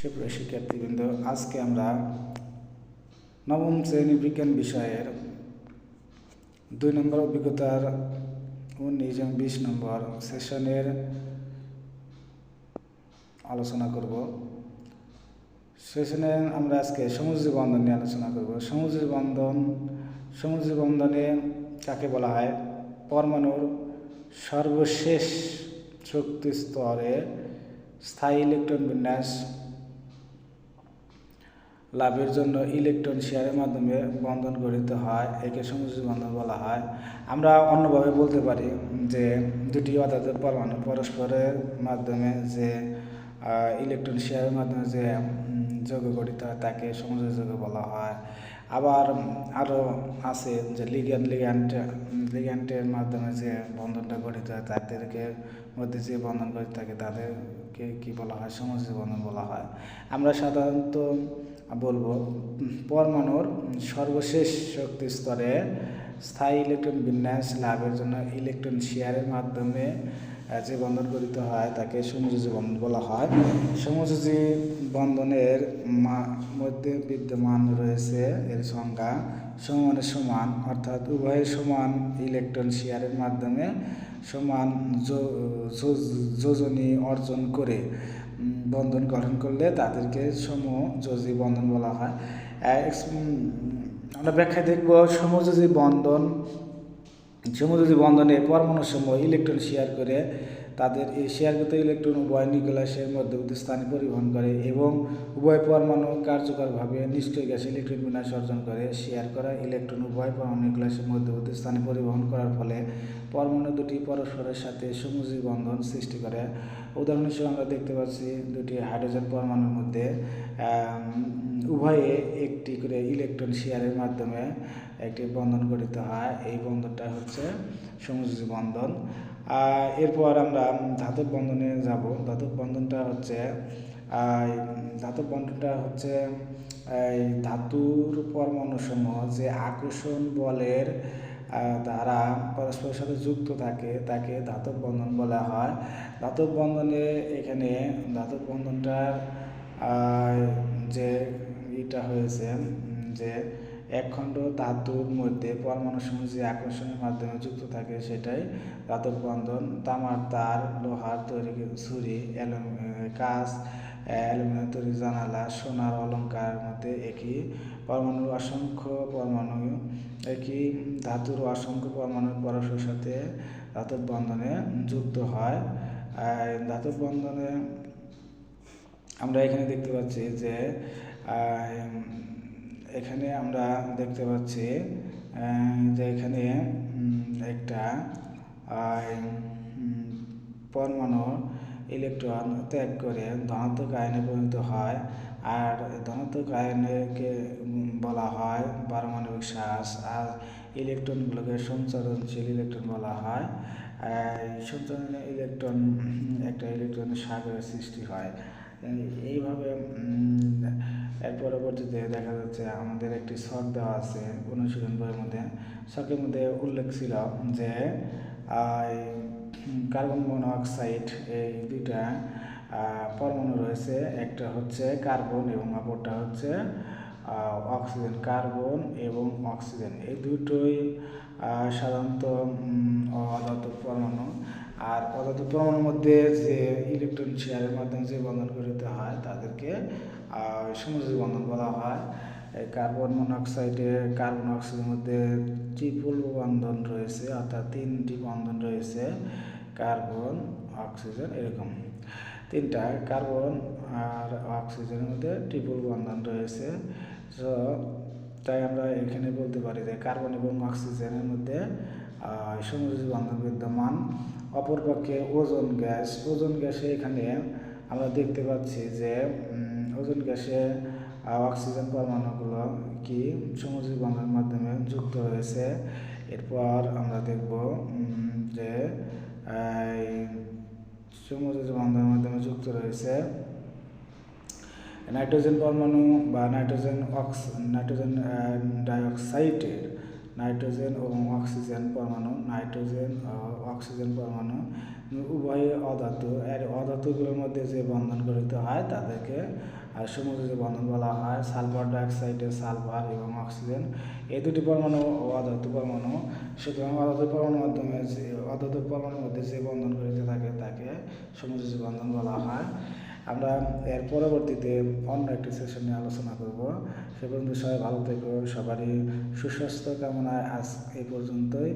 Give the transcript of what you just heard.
সুপ্রিয় শিক্ষার্থীবৃন্দ, আজকে আমরা নবম শ্রেণি বিজ্ঞান বিষয়ের দুই নম্বর অভিজ্ঞতার উনিশ এবং বিশ নম্বর সেশনের আলোচনা করব। সেশনে আমরা আজকে সমুদ্রী বন্ধন নিয়ে আলোচনা করব। সমুদ্রী বন্ধন সমুদ্রী বন্ধনে কাকে বলা হয়? পরমাণুর সর্বশেষ শক্তি স্তরে স্থায়ী ইলেকট্রন বিন্যাস লাভের জন্য ইলেকট্রন শেয়ারের মাধ্যমে বন্ধন গঠিত হয়, একে সমুচিত বন্ধন বলা হয়। আমরা অন্যভাবে বলতে পারি যে দুটি অর্থাৎ পরমাণু পরস্পরের মাধ্যমে যে ইলেকট্রন শেয়ারের মাধ্যমে যে যোগ গঠিত হয়, তাকে সমুচিত যোগ বলা হয়। আবার আরও আছে যে লিগ্যান্ড লিগ্যান্ট লিগ্যান্টের মাধ্যমে যে বন্ধনটা গঠিত হয়, তাদেরকে মধ্যে যে বন্ধন গঠিত থাকে, তাদেরকে কী বলা হয়? সমুদ্র বন্ধন বলা হয়। আমরা সাধারণত বলব, পরমাণুর সর্বশেষ শক্তি স্তরে স্থায়ী ইলেকট্রন বিন্যাস লাভের জন্য ইলেকট্রন শেয়ারের মাধ্যমে যে বন্ধন গঠিত হয় তাকে সমযোজী বন্ধন বলা হয়। সমযোজী বন্ধনের মধ্যে বিদ্যমান রয়েছে এর সংজ্ঞা সমানের সমান, অর্থাৎ উভয়ের সমান ইলেকট্রন শেয়ারের মাধ্যমে সমান যোজনী অর্জন করে বন্ধন গঠন করলে তাদেরকে সমযোজী বন্ধন বলা হয়। আমরা ব্যাখ্যায় দেখব সমযোজী বন্ধন সমযোজী বন্ধনে পরমাণু সময় ইলেকট্রন শেয়ার করে তাদের এই শেয়ারকৃত ইলেকট্রন উভয় নিউক্লিয়াসের মধ্যবর্তী স্থানে পরিবহন করে এবং উভয় পরমাণু কার্যকরভাবে নিষ্ক্রিয় গ্যাস ইলেকট্রন বিন্যাস অর্জন করে। শেয়ার করা ইলেকট্রন উভয় পরমাণু নিউক্লিয়াসের মধ্যবর্তী স্থানে পরিবহন করার ফলে পরমাণু দুটি পরস্পরের সাথে সমুজী বন্ধন সৃষ্টি করে। উদাহরণ হিসেবে আমরা দেখতে পাচ্ছি দুটি হাইড্রোজেন পরমাণুর মধ্যে উভয়ে একটি করে ইলেকট্রন শেয়ারের মাধ্যমে একটি বন্ধন গঠিত হয়। এই বন্ধনটা হচ্ছে সমুজী বন্ধন। এরপর আমরা ধাতব বন্ধনে যাব। ধাতব বন্ধনটা হচ্ছে ধাতব বন্ধনটা হচ্ছে ধাতুর পরমাণুসমূহ যে আকর্ষণ বলের দ্বারা পরস্পরের সাথে যুক্ত থাকে, তাকে ধাতব বন্ধন বলা হয়। ধাতব বন্ধনে এখানে ধাতব বন্ধনটার যে এটা হয়েছে যে একখণ্ড ধাতুর মধ্যে পরমাণু সমূহ যে আকর্ষণের মাধ্যমে যুক্ত থাকে, সেটাই ধাতব বন্ধন। তামার, তার, লোহার তৈরি ছুরি অ্যালুমিনিয়াম কাঁচ, অ্যালুমিনিয়াম তৈরি জানালা, সোনার অলঙ্কার মধ্যে একই পরমাণুর অসংখ্য পরমাণু একই ধাতুর অসংখ্য পরমাণুর পরস্পরের সাথে ধাতব বন্ধনে যুক্ত হয়। ধাতব বন্ধনে আমরা এখানে দেখতে পাচ্ছি যে এখানে আমরা দেখতে পাচ্ছি যে এখানে একটা পরমাণু ইলেকট্রন ত্যাগ করে ধনাত্মক আয়নে পরিণত হয়। আর ধনাত্মক আয়নকে বলা হয় পারমাণবিক শ্বাস আর ইলেকট্রনগুলোকে সঞ্চারণশীল ইলেকট্রন বলা হয়। সঞ্চারণ ইলেকট্রন, একটা ইলেকট্রনের সাগরের সৃষ্টি হয়। এইভাবে এর পরবর্তীতে দেখা যাচ্ছে আমাদের একটি শখ দেওয়া আছে অনুশীলন বইয়ের মধ্যে। শখের মধ্যে উল্লেখ ছিল যে কার্বন মনোঅক্সাইড এই দুইটা পরমাণু রয়েছে। একটা হচ্ছে কার্বন এবং অপরটা হচ্ছে অক্সিজেন, কার্বন এবং অক্সিজেন। এই দুটোই সাধারণত অধাতু পরমাণু। আর অধাতু পরমাণুর মধ্যে যে ইলেকট্রন শেয়ারের মাধ্যমে যে বন্ধন গঠিত হয়, তাদেরকে সমুদ্র বন্ধন বলা হয়। কার্বন মনোক্সাইডের কার্বন অক্সিজেনের মধ্যে ট্রিপল বন্ধন রয়েছে, অর্থাৎ তিনটি বন্ধন রয়েছে, কার্বন, অক্সিজেন এরকম। তিনটা কার্বন আর অক্সিজেনের মধ্যে ট্রিপল বন্ধন রয়েছে। তো তাই আমরা এখানে বলতে পারি যে কার্বন এবং অক্সিজেনের মধ্যে সমুদ্র বন্ধন বিদ্যমান। অপরপক্ষে ওজন গ্যাস, ওজন গ্যাসে এখানে আমরা দেখতে পাচ্ছি যে ওজন গ্যাসে অক্সিজেন পরমাণুগুলো কি সমুদ্র বন্ধনের মাধ্যমে যুক্ত হয়েছে? এরপর আমরা দেখব যে সমুদ্র বন্ধনের মাধ্যমে যুক্ত রয়েছে নাইট্রোজেন পরমাণু বা নাইট্রোজেন অক্স, নাইট্রোজেন ডাইঅক্সাইডের নাইট্রোজেন এবং অক্সিজেন পরমাণু, নাইট্রোজেন অক্সিজেন পরমাণু উভয়ে অধাতু। এর অধাতুগুলোর মধ্যে যে বন্ধন গঠিত হয়, তাদেরকে আর সমুদ্র যে বন্ধন বলা হয়, সালফার ডাইঅক্সাইডের সালফার এবং অক্সিজেন। এই দুটি পরমাণু অধাতু পরমাণু। সুতরাং অধাতু পরমাণুর মাধ্যমে যে, অধাতু পরমাণুর মধ্যে যে বন্ধন গঠিত থাকে, তাকে সমুদ্র যে বন্ধন বলা হয়। আমরা এর পরবর্তীতে অন্য একটি সেশনে আলোচনা করব। সে পর্যন্ত সবাই ভালো থেকো, সবারই সুস্বাস্থ্য কামনায় আজ এই পর্যন্তই।